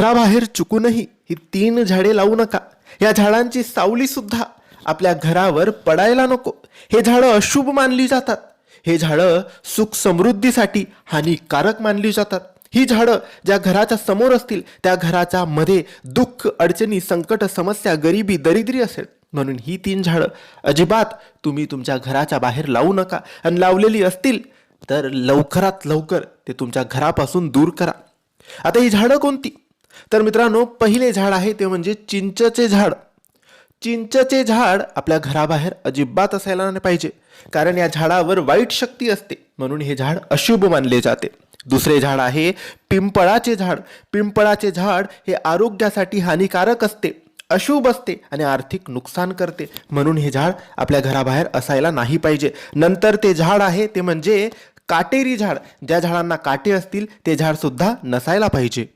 घराबाहेर चुकूनही ही तीन झाडे लावू नका. या झाडांची सावली सुद्धा आपल्या घरावर पडायला नको. हे झाडं अशुभ मानली जातात. हे झाडं सुख समृद्धीसाठी हानिकारक मानली जातात. ही झाडं ज्या घराच्या समोर असतील त्या घराच्या मध्ये दुःख अडचणी संकट समस्या गरिबी दरिद्री असेल. म्हणून ही तीन झाडं अजिबात तुम्ही तुमच्या घराच्या बाहेर लावू नका. आणि लावलेली असतील तर लवकरात लवकर ते तुमच्या घरापासून दूर करा. आता ही झाडं कोणती? तर मित्रांनो पहिले झाड आहे ते म्हणजे चिंचचे झाड. चिंचचे झाड आपल्या घराबाहेर अजिबात असायला नाही पाहिजे. कारण या झाडावर वाईट शक्ती असते. म्हणून हे झाड अशुभ मानले जाते. दुसरे झाड आहे पिंपळाचे झाड. पिंपळाचे झाड हे आरोग्यासाठी हानिकारक असते. अशुभ असते आणि आर्थिक नुकसान करते. म्हणून हे झाड आपल्या घराबाहेर असायला नाही पाहिजे. नंतर ते झाड आहे ते म्हणजे काटेरी झाड. ज्या झाडांना काटे असतील ते झाड सुद्धा नसायला पाहिजे.